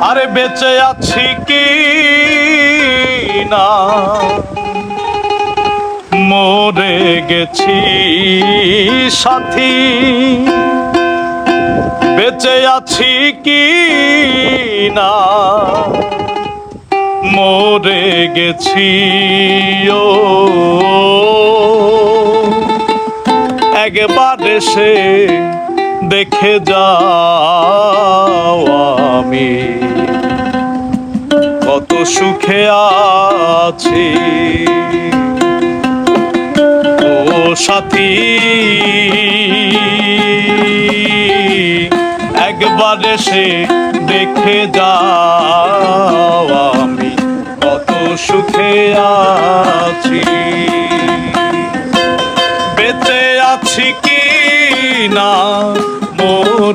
আরে বেঁচে আছি কি না? মরে গেছি সাথী। বেঁচে আছি কি না? মরে গেছি, ও। একবার এসে দেখে যাও আমি। কত সুখে আছি। ও সাথী একবার এসে দেখে যাও।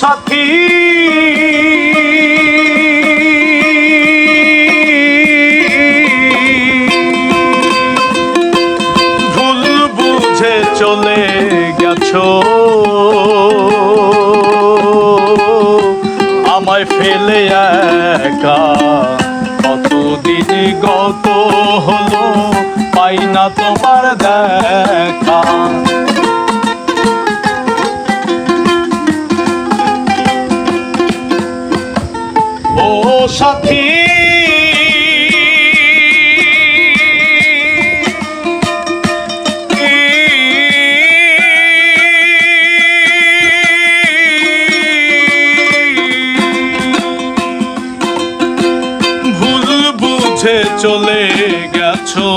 সাথী। ভুল বুঝে চলে গেছো। আমায় ফেলে একা। কতদিন গত হলো, পাই না তোমার দেখা। সাথী। বুঝে চলে গেছো।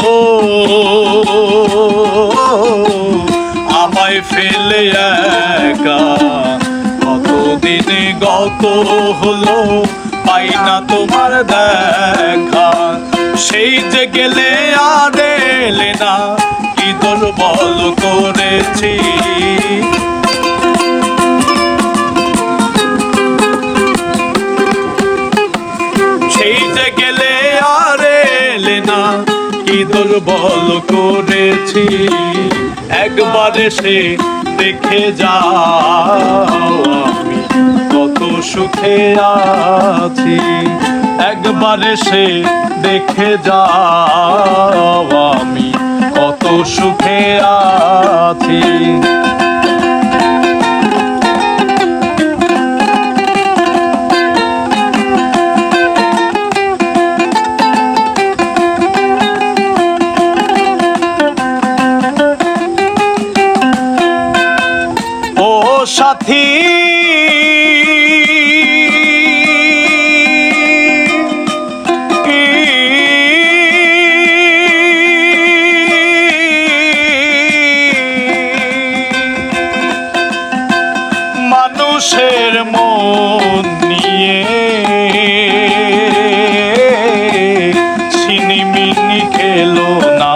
আমায় ফেলে একা। কতদিন গত হলো? সেই যে গেলে আর এলে না, কি দুর্বল করেছি। সেই যে গেলে আর না, কি দুর্বল করেছি। একবার সে দেখে যাও আমি কত সুখে আছি। একবার এসে দেখে যাও আমি কত সুখে আছি। সাথী মানুষের মন নিয়ে ছিনিমিনি খেলো না।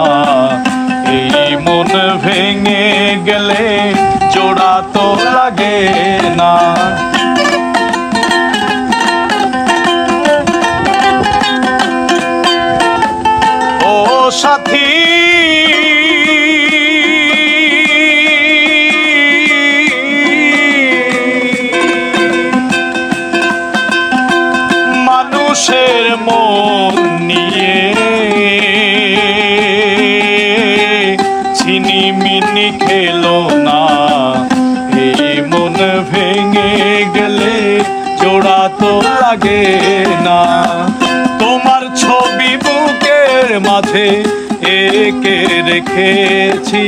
এই মন ভেঙে গেলে জোড়া তো লাগে না। ও সাথী তো লাগে না। তোমার ছবি বুকের মাঝে একে রেখেছি।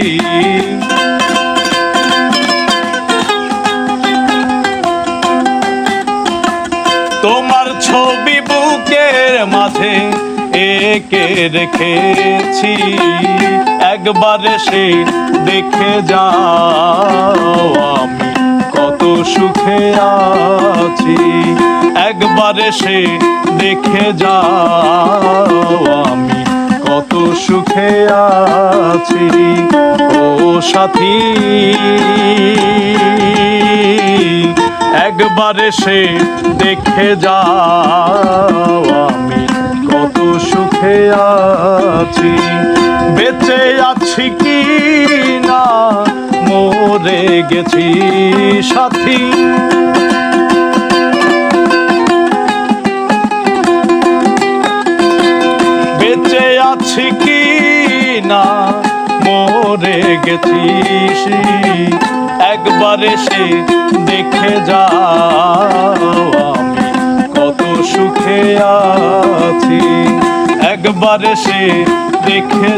তোমার ছবি বুকের মাঝে একে রেখেছি। একবার সে দেখে যাও আমি। সুখে আছি। একবার সে দেখে যাও আমি কত সুখে আছি। ও সাথী, একবার সে দেখে যাও আমি কত সুখে আছি। বেঁচে আছি কি গেছি সাথী। বেঁচে আছি কি না? মরে গেছিস একবার এসে দেখে যাও আমি কত সুখে আছি। একবার এসে দেখে